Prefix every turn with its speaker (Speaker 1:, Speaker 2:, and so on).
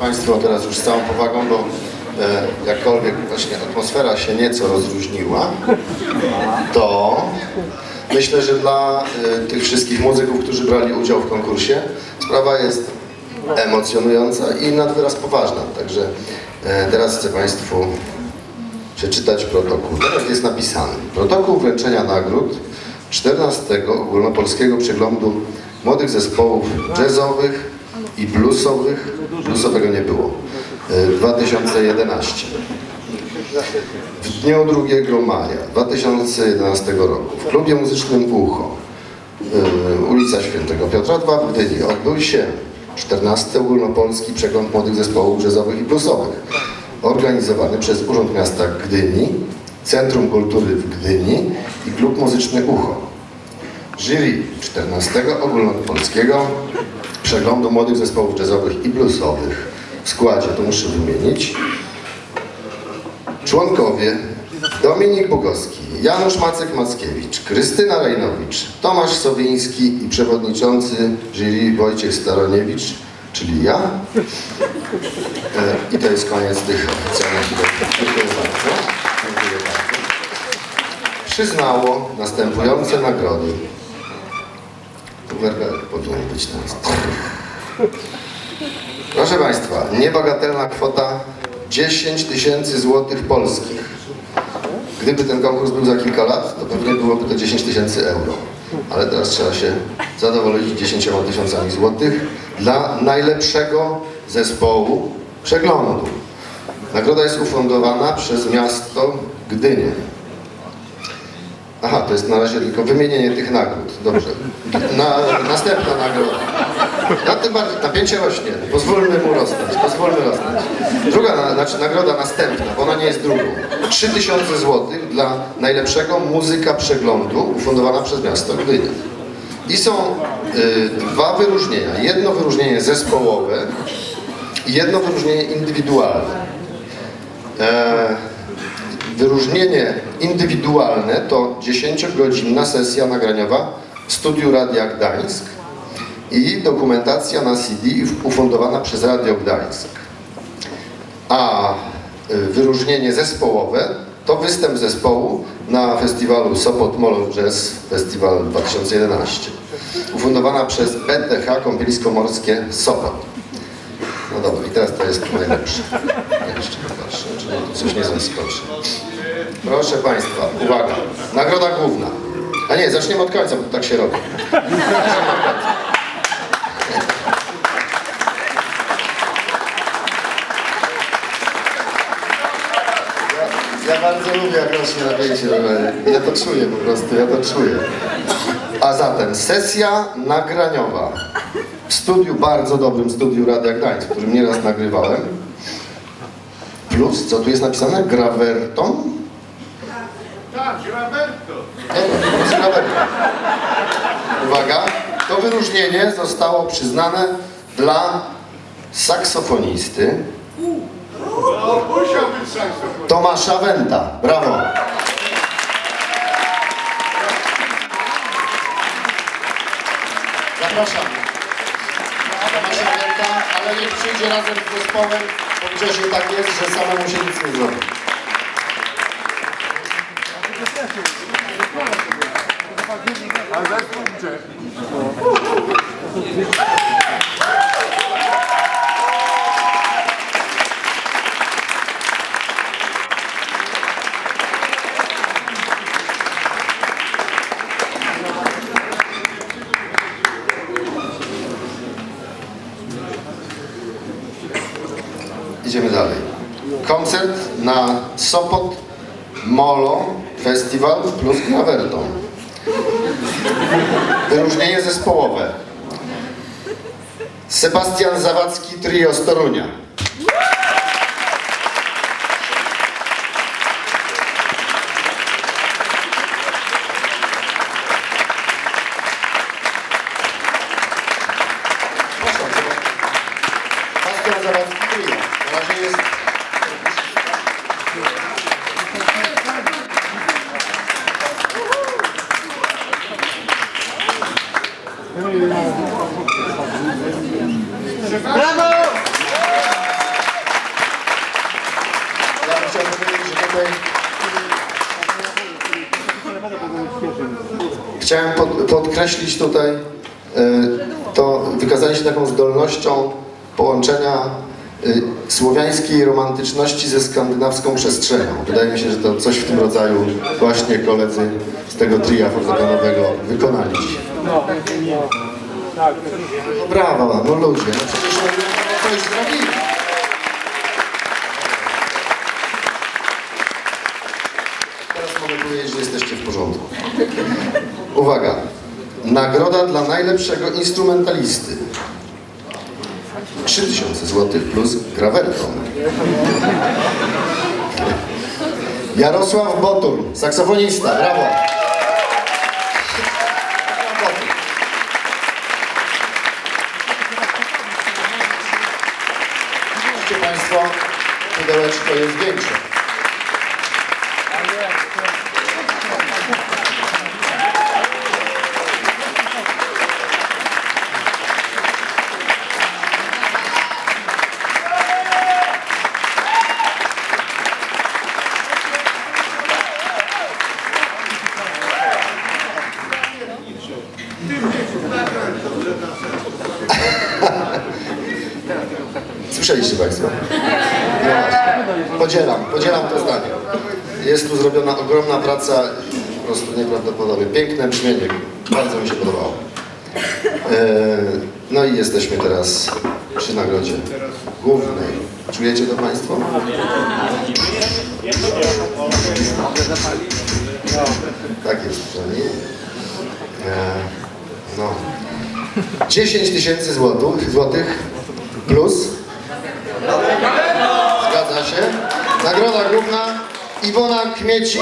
Speaker 1: Państwo, teraz już z całą powagą, bo e, jakkolwiek właśnie atmosfera się nieco rozluźniła, to myślę, że dla e, tych wszystkich muzyków, którzy brali udział w konkursie, sprawa jest emocjonująca i nad wyraz poważna. Także e, teraz chcę Państwu przeczytać protokół. Tak jest napisany. Protokół wręczenia nagród 14 ogólnopolskiego przeglądu młodych zespołów jazzowych i bluesowych. Bluesowego nie było. e, 2011. W dniu 2 maja 2011 roku w klubie muzycznym Ucho e, ulica Świętego Piotra 2 w Gdyni odbył się 14 ogólnopolski przegląd młodych zespołów jazzowych i bluesowych organizowany przez Urząd Miasta Gdyni, Centrum Kultury w Gdyni i Klub Muzyczny Ucho. Jury 14 ogólnopolskiego przeglądu młodych zespołów jazzowych i bluesowych w składzie, tu muszę wymienić, członkowie Dominik Bugowski, Janusz Macek-Mackiewicz, Krystyna Rejnowicz, Tomasz Sowiński i przewodniczący jury Wojciech Staroniewicz, czyli ja. E, I to jest koniec tych oficjalnych. Dziękuję bardzo. Dziękuję bardzo. Przyznało następujące nagrody. Tu werberek powinien być teraz. Proszę Państwa, niebagatelna kwota 10 tysięcy złotych polskich. Gdyby ten konkurs był za kilka lat, to pewnie byłoby to 10 tysięcy euro. Ale teraz trzeba się zadowolić 10 tysiącami złotych dla najlepszego zespołu przeglądu. Nagroda jest ufundowana przez miasto Gdynię. Aha, to jest na razie tylko wymienienie tych nagród. Dobrze. Na, następna nagroda. Na tym bardziej napięcie rośnie. Pozwólmy mu rosnąć. Pozwólmy rosnąć. Druga, na, znaczy nagroda następna, bo ona nie jest drugą. 3000 zł dla najlepszego muzyka przeglądu ufundowana przez miasto Gdynia. I są y, dwa wyróżnienia. Jedno wyróżnienie zespołowe i jedno wyróżnienie indywidualne. E, Wyróżnienie indywidualne to 10-godzinna sesja nagraniowa studiu Radia Gdańsk i dokumentacja na CD ufundowana przez Radio Gdańsk. A y, wyróżnienie zespołowe to występ zespołu na festiwalu Sopot Molo Jazz Festival 2011 ufundowana przez BTH Kąpielisko-Morskie Sopot. No dobra, i teraz to jest najlepsze. Jeszcze popatrzę, czy coś nie zaskoczy. Proszę Państwa, uwaga, nagroda główna. A nie, zaczniemy od końca, bo tak się robi. Ja, ja bardzo lubię, jak rośnie napięcie. Ja to czuję po prostu, ja to czuję. A zatem sesja nagraniowa w studiu, bardzo dobrym studiu Radia Gdańsk, w którym nieraz nagrywałem. Plus, co tu jest napisane? Graverton?
Speaker 2: Tak,
Speaker 1: Uwaga, to wyróżnienie zostało przyznane dla saksofonisty. Tomasza Wenta. Brawo. Zapraszam. Tomasza Wenta, ale niech przyjdzie razem z zespołem, bo Grzesiu tak jest, że samemu się nic nie zrobi. Idziemy dalej. Koncert na Sopot Molo Festival plus Graverton. Wyróżnienie zespołowe. Sebastian Zawadzki Trio z Torunia. Brawo! Ja chciałbym powiedzieć, że
Speaker 2: tutaj
Speaker 1: chciałem pod, podkreślić tutaj e, to wykazanie się taką zdolnością połączenia słowiańskiej romantyczności ze skandynawską przestrzenią. Wydaje mi się, że to coś w tym rodzaju właśnie koledzy z tego tria fortepianowego wykonali dzisiaj.
Speaker 3: No,
Speaker 1: brawa, no ludzie, no coś zrobili. Teraz mogę powiedzieć, że jesteście w porządku. Uwaga. Nagroda dla najlepszego instrumentalisty. 3000 zł plus grawerką. Jarosław Botul, saksofonista, brawo. Widzicie Państwo, pudełeczko jest większe. Słyszeliście Państwo? No. Podzielam, podzielam to zdanie. Jest tu zrobiona ogromna praca, po prostu nieprawdopodobnie. Piękne brzmienie, bardzo mi się podobało. E, no i jesteśmy teraz przy nagrodzie głównej. Czujecie to Państwo? Tak jest, przynajmniej. E, no. 10 tysięcy złotych plus Zgadza się. Nagroda główna Iwona Kmieci.